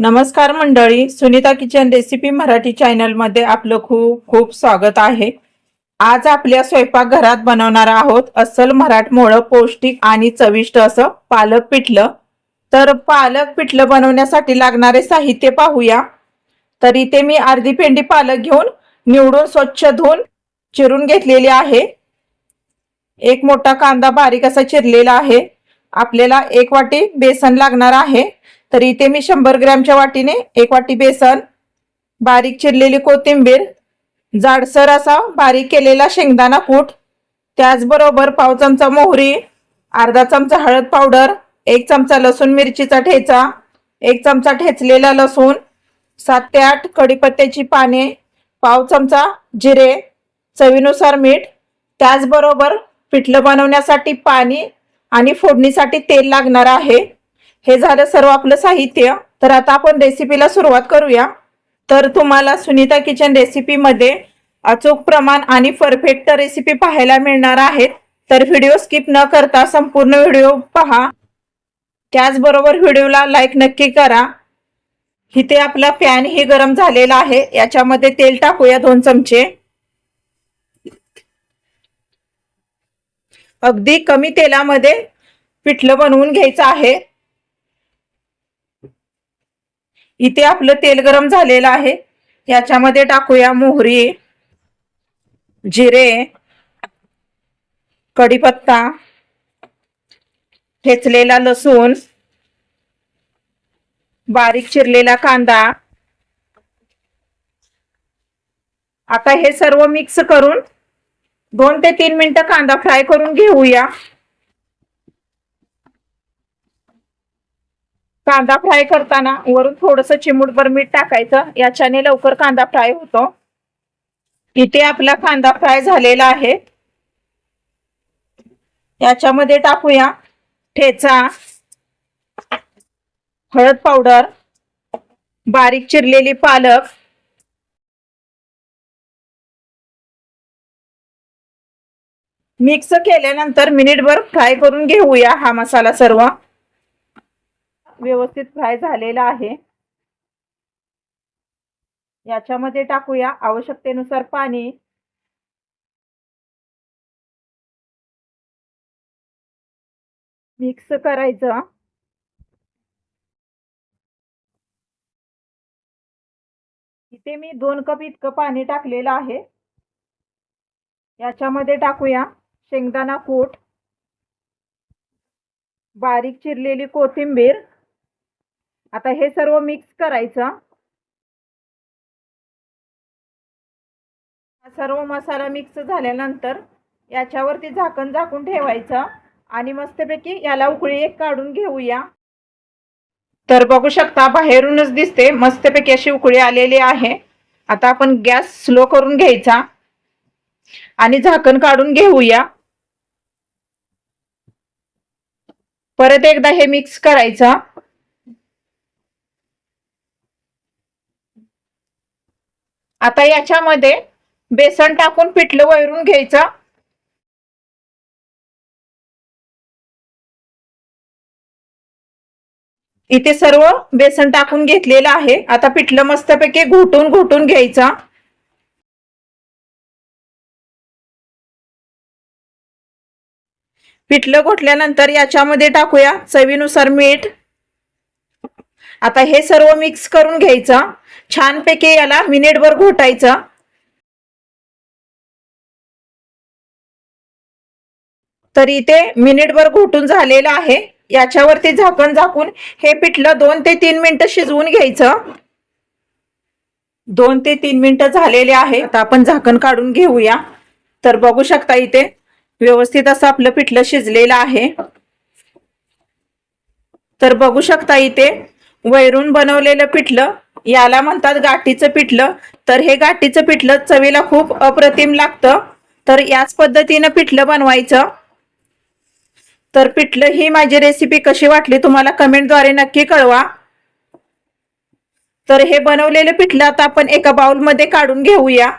नमस्कार मंडळी Sunita kitchen recipe Marathi चॅनलमध्ये आपलं खूप खूप स्वागत आहे. आज आपल्या स्वयंपाकघरात बनवणार आहोत अस्सल मराठमोळं पौष्टिक आणि चविष्ट असं पालक पिठलं. तर पालक पिठलं बनवण्यासाठी लागणारे साहित्य पाहूया. तर इथे मी अर्धी पेंडी पालक घेऊन निवडून स्वच्छ धुवून चिरून घेतलेली आहे. एक मोठा कांदा बारीक असा चिरलेला आहे. आपल्याला एक वाटी बेसन लागणार आहे. तर इथे मी शंभर ग्रॅमच्या वाटीने एक वाटी बेसन बारीक चिरलेली कोथिंबीर जाडसर असा बारीक केलेला शेंगदाणा कूट त्याचबरोबर पाव चमचा मोहरी अर्धा चमचा हळद पावडर एक चमचा लसूण मिरचीचा ठेचा एक चमचा ठेचलेला लसूण सात ते आठ कढीपत्त्याची पाने पाव चमचा जिरे चवीनुसार मीठ त्याचबरोबर पिठलं बनवण्यासाठी पाणी आणि फोडणीसाठी तेल लागणार आहे. हे झालं सर्व आपलं साहित्य. तर आता आपण रेसिपीला सुरुवात करूया. तर तुम्हाला सुनीता किचन रेसिपीमध्ये अचूक प्रमाण आणि परफेक्ट रेसिपी पाहायला मिळणार आहेत. तर व्हिडिओ स्किप न करता संपूर्ण व्हिडिओ पहा. त्याचबरोबर व्हिडिओला लाईक नक्की करा. इथे आपला पॅन ही गरम झालेला आहे. याच्यामध्ये तेल टाकूया दोन चमचे. अगदी कमी तेलामध्ये पिठलं बनवून घ्यायचं आहे. इथे आपलं तेल गरम झालेलं आहे. याच्यामध्ये टाकूया मोहरी जिरे कढीपत्ता ठेचलेला लसूण बारीक चिरलेला कांदा. आता हे सर्व मिक्स करून दोन ते तीन मिनटं कांदा फ्राय करून घेऊया. कांदा फ्राय करताना वरून थोडस चिमूटभर मीठ टाकायचं. याच्याने लवकर कांदा फ्राय होतो. इथे आपला कांदा फ्राय झालेला आहे. याच्यामध्ये टाकूया ठेचा हळद पावडर बारीक चिरलेली पालक मिक्स केल्यानंतर मिनिटभर फ्राय करून घेऊया हा मसाला सर्व. व्यवस्थित फ्राय झालेला आहे. याच्यामध्ये टाकूया आवश्यकतेनुसार पाणी. मिक्स करायचं. इथे मी दोन कप इतकं पाणी टाकलेलं आहे. याच्यामध्ये टाकूया शेंगदाणा कूट बारीक चिरलेली कोथिंबीर आता हे सर्व मिक्स करायचं. सर्व मसाला मिक्स झाल्यानंतर याच्यावरती झाकण झाकून ठेवायचं आणि मस्तपैकी याला उकळी एक काढून घेऊया. तर बघू शकता बाहेरूनच दिसते मस्तपैकी अशी उकळी आलेली आहे. आता आपण गॅस स्लो करून घ्यायचा आणि झाकण काढून घेऊया. परत एकदा हे मिक्स करायचं. आता याच्यामध्ये बेसन टाकून पिठलं वैरून घ्यायचं. इथे सर्व बेसन टाकून घेतलेलं आहे. आता पिठलं मस्तपैकी घोटून घोटून घ्यायचा. पिठलं घोटल्यानंतर याच्यामध्ये टाकूया चवीनुसार मीठ. आता हे सर्व मिक्स करून घ्यायचं. छानपैकी याला मिनिटभर घोटायचं. तर इथे मिनिटभर घोटून झालेलं आहे. याच्यावरती झाकण झाकून हे पिठलं दोन ते तीन मिनिटं शिजवून घ्यायचं. दोन ते तीन मिनिटं झालेले आहे. आता आपण झाकण काढून घेऊया. तर बघू शकता इथे व्यवस्थित असं आपलं पिठलं शिजलेलं आहे. तर बघू शकता इथे वैरून बनवलेलं पिठलं याला म्हणतात गाठीचं पिठलं. तर हे गाठीचं पिठलं चवीला खूप अप्रतिम लागतं. तर याच पद्धतीनं पिठलं बनवायचं. तर पिठलं ही माझी रेसिपी कशी वाटली तुम्हाला कमेंटद्वारे नक्की कळवा. तर हे बनवलेलं पिठलं आता आपण एका बाउलमध्ये काढून घेऊया.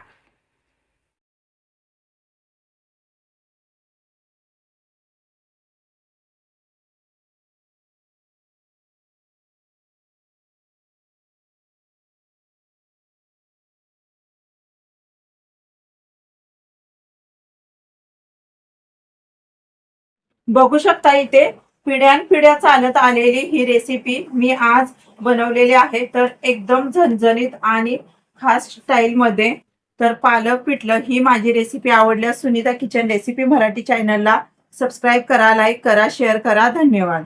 बघू शकता इथे पिढ्यानपिढ्या चालत आलेली ही रेसिपी मी आज बनवलेली आहे. तर एकदम झणझणीत आणि खास स्टाईलमध्ये तर पालक पिठलं ही माझी रेसिपी आवडल्यास सुनीता किचन रेसिपी मराठी चॅनलला सबस्क्राईब करा लाईक करा शेअर करा. धन्यवाद.